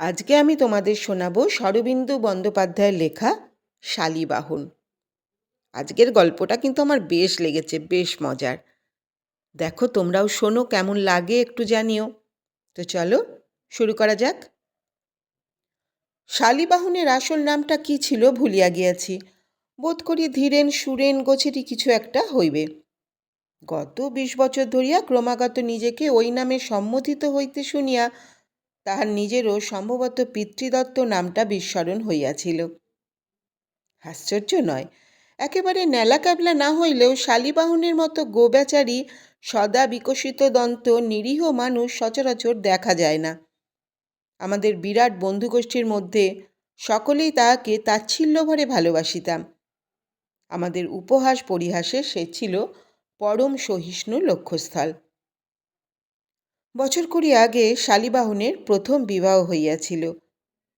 আজকে আমি তোমাদের শোনাব শরবিন্দু বন্দ্যোপাধ্যায়ের লেখা শালিবাহন। আজকের গল্পটা কিন্তু আমার বেশ লেগেছে, বেশ মজার। দেখো, তোমরাও শোনো কেমন লাগে একটু জানিও। তো চলো, শুরু করা যাক। শালিবাহনের আসল নামটা কি ছিল ভুলিয়া গিয়াছি। বোধ করি ধীরেন, সুরেন গোছেরই কিছু একটা হইবে। গত বিশ বছর ধরিয়া ক্রমাগত নিজেকে ওই নামে সম্মোধিত হইতে শুনিয়া তাহার নিজেরও সম্ভবত পিতৃদত্ত নামটা বিস্মরণ হইয়াছিল। আশ্চর্য নয়, একেবারে ন্যালা ক্যাবলা না হইলেও শালিবাহনের মতো গোবেচারী সদা বিকশিত দন্ত, নিরীহ মানুষ সচরাচর দেখা যায় না। আমাদের বিরাট বন্ধুগোষ্ঠীর মধ্যে সকলেই তাহাকে তাচ্ছিল্যভরে ভালোবাসিতাম। আমাদের উপহাস পরিহাসে সে ছিল পরম সহিষ্ণু লক্ষ্যস্থল। বছর কুড়ি আগে শালিবাহনের প্রথম বিবাহ হইয়াছিল।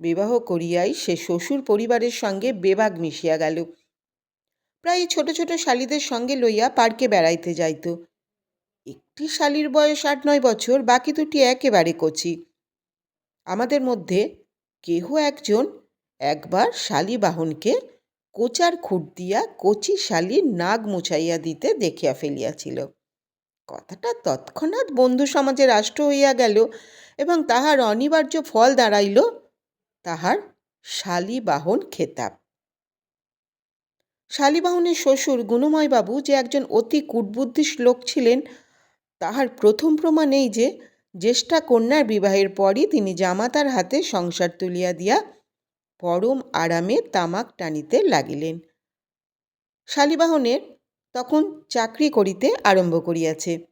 বিবাহ করিয়াই সে শ্বশুর পরিবারের সঙ্গে বেবাগ মিশিয়া গেল। প্রায় ছোট ছোট শালিদের সঙ্গে লইয়া পার্কে বেড়াইতে যাইত। একটি শালির বয়স আট নয় বছর, বাকি দুটি একেবারে কচি। আমাদের মধ্যে কেহ একজন একবার শালিবাহনকে কোচার খুঁট দিয়া কচি শালির নাগ মুছাইয়া দিতে দেখিয়া ফেলিয়াছিল। কথাটা তৎক্ষণাৎ বন্ধু সমাজে রাষ্ট্র হইয়া গেল এবং তাহার অনিবার্য ফল দাঁড়াইল, তাহার শালিবাহন খেতাব। শালিবাহনের শ্বশুর গুণময়বাবু যে একজন অতি কূটবুদ্ধি লোক ছিলেন, তাহার প্রথম প্রমাণ এই যে, জ্যেষ্ঠা কন্যার বিবাহের পরই তিনি জামাতার হাতে সংসার তুলিয়া দিয়া পরম আরামে তামাক টানিতে লাগিলেন। শালিবাহনের তখন চাকরি করিতে আরম্ভ করিয়াছে।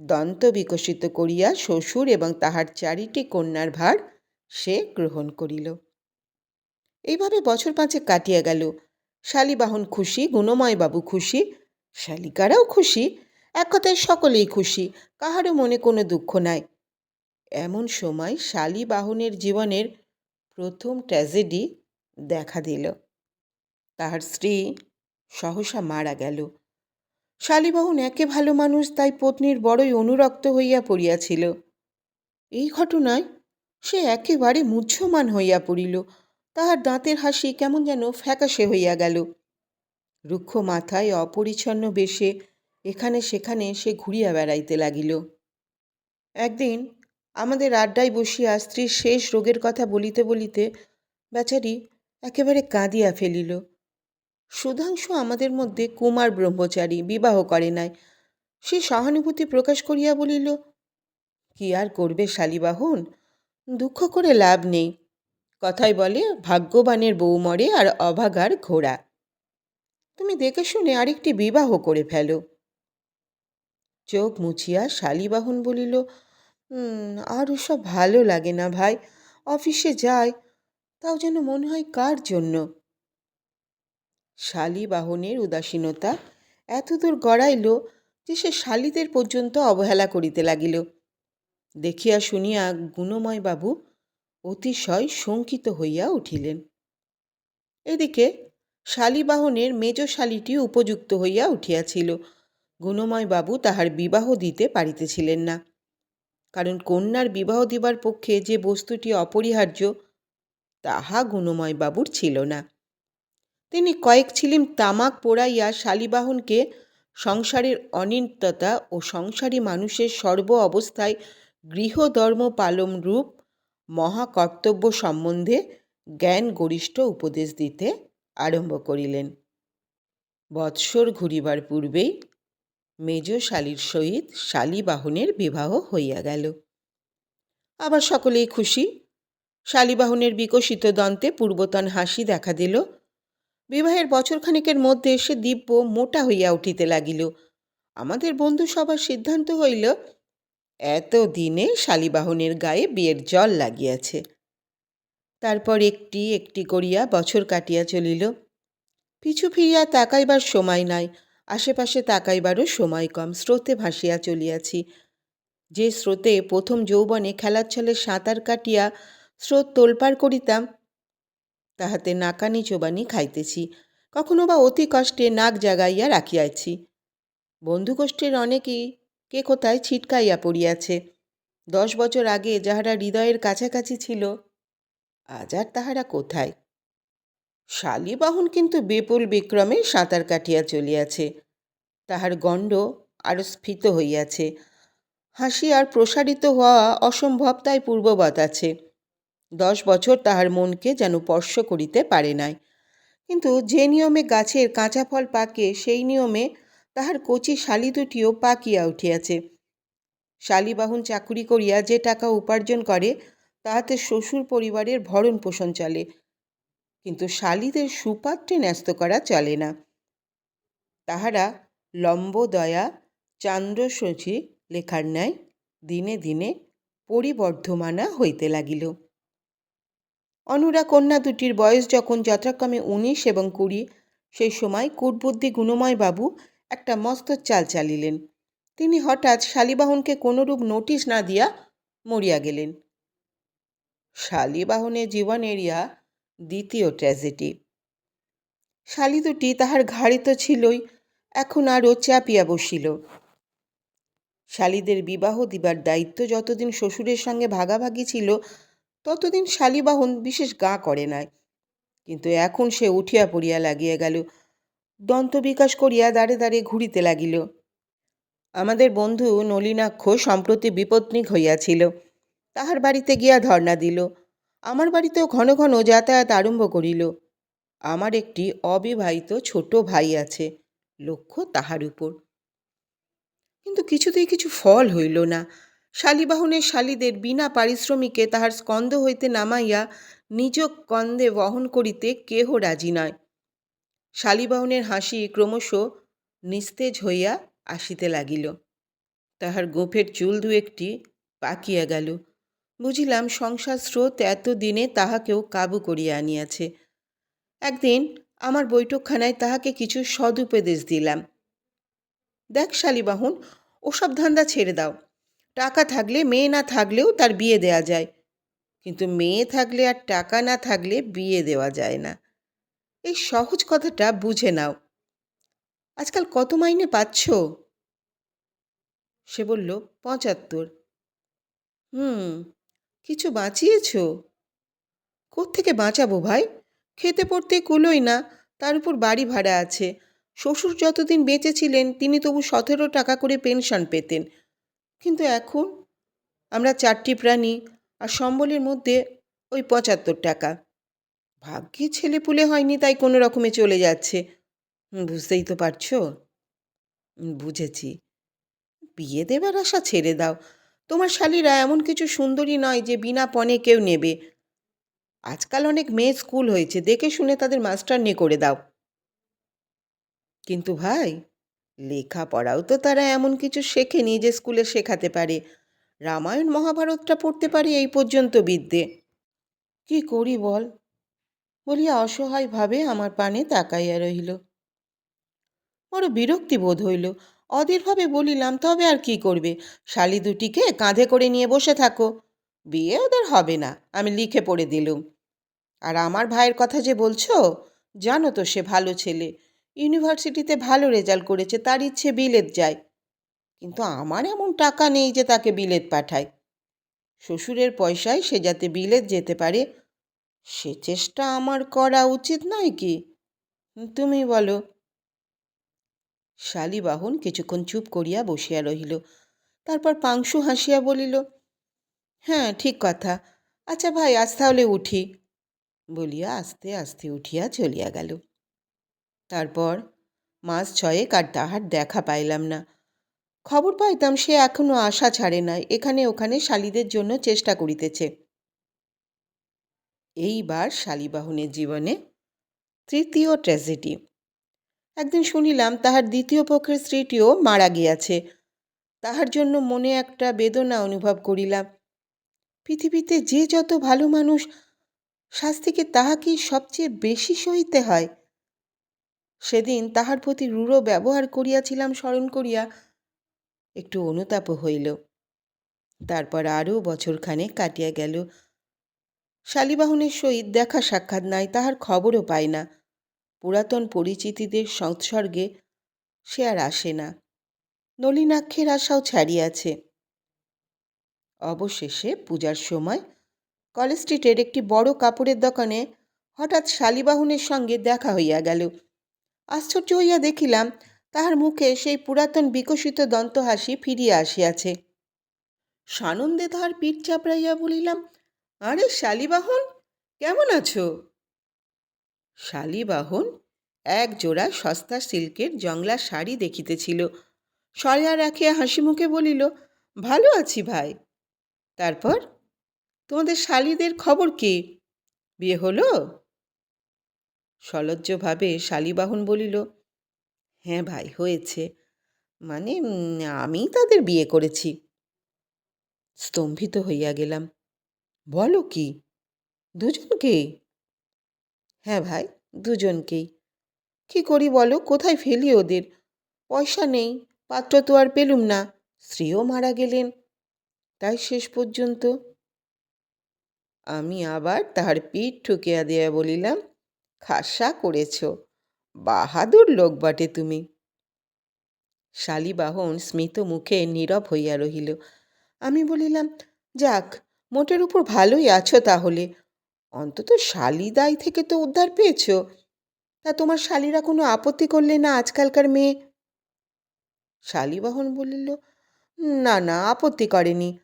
দন্ত বিকশিত করিয়া শ্বশুর এবং তাহার চারিটি কন্যার ভার সে গ্রহণ করিল। এইভাবে বছর পাঁচেক কাটিয়া গেল। শালিবাহন খুশি, গুণময়বাবু খুশি, শালিকারাও খুশি, এক কথায় সকলেই খুশি, কাহারও মনে কোনো দুঃখ নাই। এমন সময় শালিবাহনের জীবনের প্রথম ট্র্যাজেডি দেখা দিল। তাহার স্ত্রী সহসা মারা গেল। শালিবাহন একে ভালো মানুষ, তাই পত্নীর বড়ই অনুরক্ত হইয়া পড়িয়াছিল। এই ঘটনায় সে একেবারে মুহ্যমান হইয়া পড়িল। তাহার দাঁতের হাসি কেমন যেন ফ্যাকাশে হইয়া গেল। রুক্ষ মাথায় অপরিচ্ছন্ন বেশে এখানে সেখানে সে ঘুরিয়া বেড়াইতে লাগিল। একদিন আমাদের আড্ডায় বসিয়া স্ত্রীর শেষ রোগের কথা বলিতে বলিতে বেচারি একেবারে কাঁদিয়া ফেলিল। সুধাংশু আমাদের মধ্যে কুমার ব্রহ্মচারী, বিবাহ করে নাই। সে সহানুভূতি প্রকাশ করিয়া বলিল, কি আর করবে শালিবাহন? দুঃখ করে লাভ নেই। কথায় বলে, ভাগ্যবানের বউ মরে আর অভাগার ঘোড়া। তুমি দেখে শুনে আরেকটি বিবাহ করে ফেলো চোখ মুছিয়া শালিবাহন বলিল আর ওসব ভালো লাগে না ভাই, অফিসে যায় তাও যেন মনে হয় কার জন্য? শালিবাহনের উদাসীনতা এতদূর গড়াইল যে সে শালিদের পর্যন্ত অবহেলা করিতে লাগিল। দেখিয়া শুনিয়া গুণময়বাবু অতিশয় শঙ্কিত হইয়া উঠিলেন। এদিকে শালিবাহনের মেজ শালিটি উপযুক্ত হইয়া উঠিয়াছিল। গুণময়বাবু তাহার বিবাহ দিতে পারিতেছিলেন না। কারণ কন্যার বিবাহ দিবার পক্ষে যে বস্তুটি অপরিহার্য, তাহা গুণময়বাবুর ছিল না। তিনি কয়েক ছিলিম তামাক পোড়াইয়া শালিবাহনকে সংসারের অনিত্যতা ও সংসারী মানুষের সর্ব অবস্থায় গৃহধর্ম পালন রূপ মহাকর্তব্য সম্বন্ধে জ্ঞান গরিষ্ঠ উপদেশ দিতে আরম্ভ করিলেন। বৎসর ঘুরিবার পূর্বেই মেজ শালির সহিত শালিবাহনের বিবাহ হইয়া গেল। আবার সকলেই খুশি। শালিবাহনের বিকশিত দন্তে পূর্বতন হাসি দেখা দিল। বিবাহের বছরখানেকের মধ্যে সে দিব্য, মোটা হইয়া উঠিতে লাগিল। আমাদের বন্ধু সবার সিদ্ধান্ত হইল, এত দিনে শালিবাহনের গায়ে বিয়ের জল লাগিয়াছে। তারপর একটি একটি করিয়া বছর কাটিয়া চলিল। পিছু ফিরিয়া তাকাইবার সময় নাই, আশেপাশে তাকাইবারও সময় কম, স্রোতে ভাসিয়া চলিয়াছি। যে স্রোতে প্রথম যৌবনে খেলার ছলে সাঁতার কাটিয়া স্রোত তোলপাড় করিতাম তাহাতে নাকানি চোবানি খাইতেছি, কখনো বা অতি কষ্টে নাক জাগাইয়া রাখিয়াছি। বন্ধুগোষ্ঠীর অনেকেই কে কোথায় ছিটকাইয়া পড়িয়াছে। দশ বছর আগে যাহারা হৃদয়ের কাছাকাছি ছিল, আজ আর তাহারা কোথায়? শালিবাহন কিন্তু বিপুল বিক্রমে সাঁতার কাটিয়া চলিয়াছে। তাহার গণ্ড আরও স্ফীত হইয়াছে। হাসি আর প্রসারিত হওয়া অসম্ভব তাই পূর্ববৎ আছে। দশ বছর তাহার মনকে যেন স্পর্শ করিতে পারে নাই। কিন্তু যে নিয়মে গাছের কাঁচা ফল পাকে, সেই নিয়মে তাহার কচি শালি দুটিও পাকিয়া উঠিয়াছে। শালিবাহন চাকুরি করিয়া যে টাকা উপার্জন করে, তাহাতে শ্বশুর পরিবারের ভরণ পোষণ চলে। কিন্তু শালিদের সুপাত্রে ন্যস্ত করা চলে না। তাহারা লম্বদয়া চান্দ্রসচি লেখার ন্যায় দিনে দিনে পরিবর্ধমানা হইতে লাগিল। অনুরা কন্যা দুটির বয়স যখন যথাক্রমে উনিশ এবং কুড়ি, সেই সময় কূটবুদ্ধি গুণময় বাবু একটা মস্ত চাল চালিলেন। তিনি হঠাৎ শালিবাহনকে কোনোরূপ নোটিশ না দিয়া মরিয়া গেলেন। শালিবাহনের জীবনের ইয়া দ্বিতীয় ট্র্যাজেডি। শালি দুটি তাহার ঘাড়ে তো ছিলই, এখন আরও চাপিয়া বসিল। শালিদের বিবাহ দিবার দায়িত্ব যতদিন শ্বশুরের সঙ্গে ভাগাভাগি ছিল ততদিন শালিবাহন বিশেষ গা করে নাই। কিন্তু এখন সে উঠিয়া পড়িয়া লাগিয়া গেল দন্তবিকাশ করিয়া দাঁড়ে দাঁড়ে ঘুরিতে লাগিল। আমাদের বন্ধু নলিনাক্ষ সম্প্রতি বিপত্নিক হইয়াছিল। তাহার বাড়িতে গিয়া ধর্ণা দিল। আমার বাড়িতেও ঘন ঘন যাতায়াত আরম্ভ করিল। আমার একটি অবিবাহিত ছোট ভাই আছে, লক্ষ্য তাহার উপর। কিন্তু কিছুতেই কিছু ফল হইল না। শালিবাহনের শালিদের বিনা পারিশ্রমিকে তাহার স্কন্ধ হইতে নামাইয়া নিজ কন্দে বহন করিতে কেহ রাজি নয়। শালিবাহনের হাসি ক্রমশ নিস্তেজ হইয়া আসিতে লাগিল। তাহার গোফের চুল দু একটি পাকিয়া গেল। বুঝিলাম সংসার স্রোত এতদিনে তাহাকেও কাবু করিয়া আনিয়াছে। একদিন আমার বৈঠকখানায় তাহাকে কিছু সদুপদেশ দিলাম। দেখ শালিবাহন, ওসব ধান্দা ছেড়ে দাও। টাকা থাকলে, মেয়ে না থাকলেও তার বিয়ে দেয়া যায়। কিন্তু মেয়ে থাকলে আর টাকা না থাকলে বিয়ে দেওয়া যায় না। এই সহজ কথাটা বুঝে নাও। আজকাল কত মাইনে পাচ্ছ? সে বলল, পঁচাত্তর। হুম, কিছু বাঁচিয়েছ? কোত্থেকে বাঁচাবো ভাই? খেতে পড়তে কুলোই না, তার উপর বাড়ি ভাড়া আছে। শ্বশুর যতদিন বেঁচে ছিলেন, তিনি তবু সতেরো টাকা করে পেনশন পেতেন। কিন্তু এখন আমরা চারটি প্রাণী আর সম্বলের মধ্যে ওই পঁচাত্তর টাকা। ভাগ্যে ছেলে পুলে হয়নি তাই কোনো রকমে চলে যাচ্ছে। বুঝতেই তো পারছ? বুঝেছি। বিয়ে দেবার আশা ছেড়ে দাও। তোমার শালীরা এমন কিছু সুন্দরী নয় যে বিনা পণে কেউ নেবে। আজকাল অনেক মেয়ে স্কুল হয়েছে, দেখে শুনে তাদের মাস্টার নিয়ে করে দাও। কিন্তু ভাই লেখাপড়াও তো তারা এমন কিছু শেখেনি যে স্কুলে শেখাতে পারে। রামায়ণ, মহাভারতটা পড়তে পারে এই পর্যন্ত বিদ্যে। কি করি বল? বলিয়া অসহায়ভাবে আমার পানে তাকাইয়া রহিল। বড় বিরক্তি বোধ হইল। অধীরভাবে বলিলাম, তবে আর কি করবে? শালি দুটিকে কাঁধে করে নিয়ে বসে থাকো। বিয়ে ওদের হবে না, আমি লিখে পড়ে দিলুম। আর আমার ভাইয়ের কথা যে বলছো, জানো তো সে ভালো ছেলে। ইউনিভার্সিটিতে ভালো রেজাল্ট করেছে, তার ইচ্ছে বিলেত যায়। কিন্তু আমার এমন টাকা নেই যে তাকে বিলেত পাঠায়। শ্বশুরের পয়সায় সে যাতে বিলেত যেতে পারে, সে চেষ্টা আমার করা উচিত নয় কি? তুমি বলো। শালিবাহন কিছুক্ষণ চুপ করিয়া বসিয়া রহিল। তারপর পাংশু হাসিয়া বলিল হ্যাঁ ঠিক কথা। আচ্ছা ভাই, আজ তাহলে উঠি। বলিয়া আস্তে আস্তে উঠিয়া চলিয়া গেল। তারপর মাস ছয়েক আর তাহার দেখা পাইলাম না। খবর পাইতাম সে এখনও আশা ছাড়ে নাই, এখানে ওখানে শালিদের জন্য চেষ্টা করিতেছে। এইবার শালিবাহনের জীবনে তৃতীয় ট্র্যাজেডি। একদিন শুনিলাম তাহার দ্বিতীয় পক্ষের স্ত্রীটিও মারা গিয়াছে। তাহার জন্য মনে একটা বেদনা অনুভব করিলাম। পৃথিবীতে যে যত ভালো মানুষ, শাস্তিকে তাহাকেই সবচেয়ে বেশি সহিতে হয়। সেদিন তাহার প্রতি রূঢ় ব্যবহার করিয়াছিলাম স্মরণ করিয়া একটু অনুতাপ হইল। তারপর আরও বছরখানেক কাটিয়া গেল। শালিবাহনের সহিত দেখা সাক্ষাৎ নাই, তাহার খবরও পায় না। পুরাতন পরিচিতিদের সংসর্গে সে আর আসে না। নলিনাক্ষের আশাও ছাড়িয়াছে। অবশেষে পূজার সময় কলেজ স্ট্রিটের একটি বড় কাপড়ের দোকানে হঠাৎ শালিবাহনের সঙ্গে দেখা হইয়া গেল। আশ্চর্য হইয়া দেখিলাম, তাহার মুখে সেই পুরাতন বিকশিত দন্তহাসি ফিরিয়া আসিয়াছে। সানন্দে তাহার পিঠ চাপড়াইয়া বলিলাম, আরে শালিবাহন, কেমন আছো? শালিবাহন, এক জোড়া সস্তা সিল্কের জংলা শাড়ি দেখিতেছিল। সরিয়া রাখিয়া হাসি মুখে বলিল, ভালো আছি ভাই। তারপর? তোমাদের শালিদের খবর কি? বিয়ে হলো? সলজ্জভাবে শালিবাহন বলিল হ্যাঁ ভাই, হয়েছে। মানে আমি তাদের বিয়ে করেছি। স্তম্ভিত হইয়া গেলাম। বলো কি? দুজনকেই? হ্যাঁ ভাই, দুজনকেই। কি করি বলো? কোথায় ফেলি ওদের? পয়সা নেই, পাত্র তো আর পেলুম না, স্ত্রীও মারা গেলেন। তাই শেষ পর্যন্ত? আমি আবার তাহার পিঠ ঠুকিয়া দিয়া বলিলাম খাসা করেছ। বাহাদুর লোক বটে তুমি। শালিবাহন স্মিত মুখে নীরব হইয়া রহিল। আমি বলিলাম, যাক, মোটের উপর ভালোই আছো তাহলে। অন্তত শালিদাই থেকে তো উদ্ধার পেয়েছ। তা তোমার শালিরা কোনো আপত্তি করলে না আজকালকার মেয়ে? শালিবাহন বলিল, না না, আপত্তি করেনি।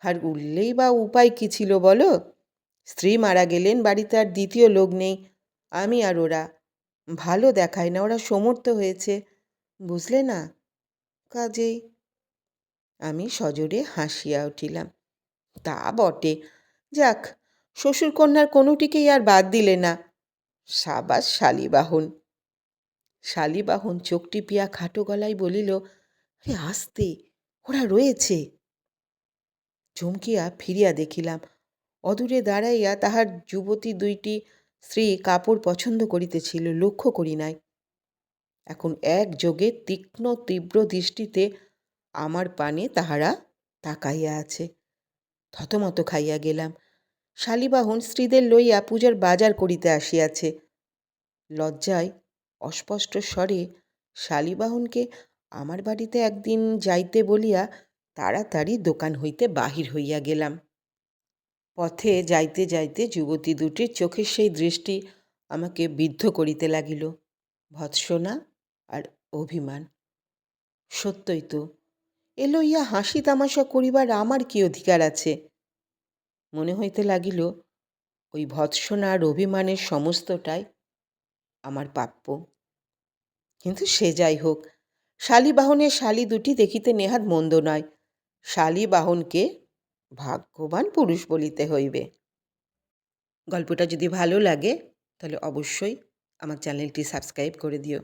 আর উঠলেই বা উপায় কী ছিল বলো? স্ত্রী মারা গেলেন, বাড়িতে আর দ্বিতীয় লোক নেই। আমি আর ওরা। ভালো দেখায় না, ওরা সমর্থ হয়েছে। বুঝলে না? কাজেই। আমি সজোরে হাসিয়া উঠিলাম। তা বটে। যাক, শ্বশুরকন্যার কোনোটিকেই আর বাদ দিলে না। সাবাস শালিবাহন। শালিবাহন চোখ টিপিয়া খাটো গলায় বলিল, হে আস্তে, ওরা রয়েছে। চমকিয়া ফিরিয়া দেখিলাম। অদূরে দাঁড়াইয়া তাহার যুবতী দুইটি স্ত্রী কাপড় পছন্দ করিতেছিল, লক্ষ্য করি নাই। এখন একযোগে তীক্ষ্ণ, তীব্র দৃষ্টিতে আমার পানে তাহারা তাকাইয়া আছে। থতমত খাইয়া গেলাম। শালিবাহন স্ত্রীদের লইয়া পূজার বাজার করিতে আসিয়াছে। লজ্জায় অস্পষ্ট স্বরে শালিবাহনকে আমার বাড়িতে একদিন যাইতে বলিয়া তাড়াতাড়ি দোকান হইতে বাহির হইয়া গেলাম। পথে যাইতে যাইতে যুবতী দুটির চোখের সেই দৃষ্টি আমাকে বিদ্ধ করিতে লাগিল, ভৎসনা আর অভিমান। সত্যই তো, এ লইয়া হাসি তামাশা করিবার আমার কি অধিকার আছে? মনে হইতে লাগিল, ওই ভৎসনা আর অভিমানের সমস্তটাই আমার প্রাপ্য। কিন্তু সে যাই হোক, শালিবাহনের শালি দুটি দেখিতে নেহাত মন্দ নয়। শালিবাহনকে ভাগ্যবান পুরুষ বলিতে হইবে। গল্পটা যদি ভালো লাগে, তাহলে অবশ্যই আমার চ্যানেলটি সাবস্ক্রাইব করে দিও।